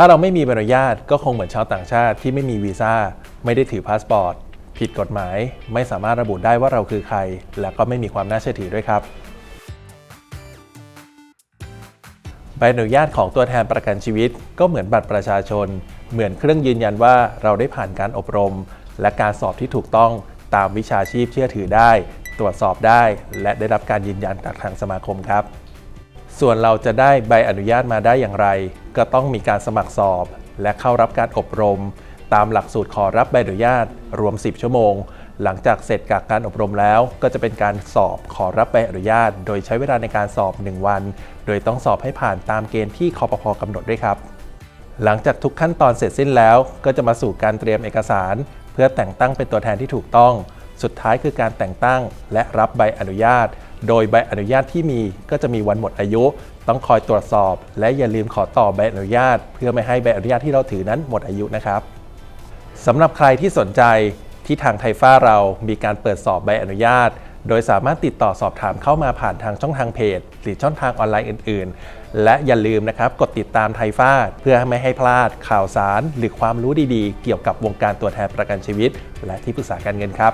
ถ้าเราไม่มีใบอนุญาตก็คงเหมือนชาวต่างชาติที่ไม่มีวีซ่า ไม่ได้ถือพาสปอร์ต ผิดกฎหมาย ไม่สามารถระบุได้ว่าเราคือใคร และก็ไม่มีความน่าเชื่อถือด้วยครับ ใบอนุญาตของตัวแทนประกันชีวิต ก็เหมือนบัตรประชาชน เหมือนเครื่องยืนยันว่าเราได้ผ่านการอบรม และการสอบที่ถูกต้องตามวิชาชีพเชื่อถือได้ ตรวจสอบได้ และได้รับการยืนยันจากทางสมาคมครับ ส่วนเราจะได้ใบอนุญาตมาได้อย่างไร ก็ต้องมีการสมัครสอบ และเข้ารับการอบรม ตามหลักสูตรขอรับใบอนุญาต รวม 10 ชั่วโมง หลังจากเสร็จจากการอบรมแล้ว ก็จะเป็นการสอบขอรับใบอนุญาต โดยใช้เวลาในการสอบ 1 วัน โดยต้องสอบให้ผ่านตามเกณฑ์ที่คอปพกำหนดด้วยครับ หลังจากทุกขั้นตอนเสร็จสิ้นแล้ว ก็จะมาสู่การเตรียมเอกสาร เพื่อแต่งตั้งเป็นตัวแทนที่ถูกต้อง สุดท้ายคือการแต่งตั้ง และรับใบอนุญาต โดยใบอนุญาตที่มีก็จะมีวันหมดอายุ ต้องคอยตรวจสอบ และอย่าลืมขอต่อใบอนุญาต เพื่อไม่ให้ใบอนุญาตที่เราถือนั้นหมดอายุนะครับสำหรับใครที่สนใจที่ทางไทฟ้าเรามีการเปิดสอบใบอนุญาต โดยสามารถติดต่อสอบถามเข้ามาผ่านทางช่องทางเพจ หรือช่องทางออนไลน์อื่น ๆ และอย่าลืมนะครับกดติดตามไทฟ้าเพื่อไม่ให้พลาด ข่าวสาร หรือความรู้ดีๆ เกี่ยวกับวงการตัวแทนประกันชีวิต และที่ปรึกษาการเงินครับ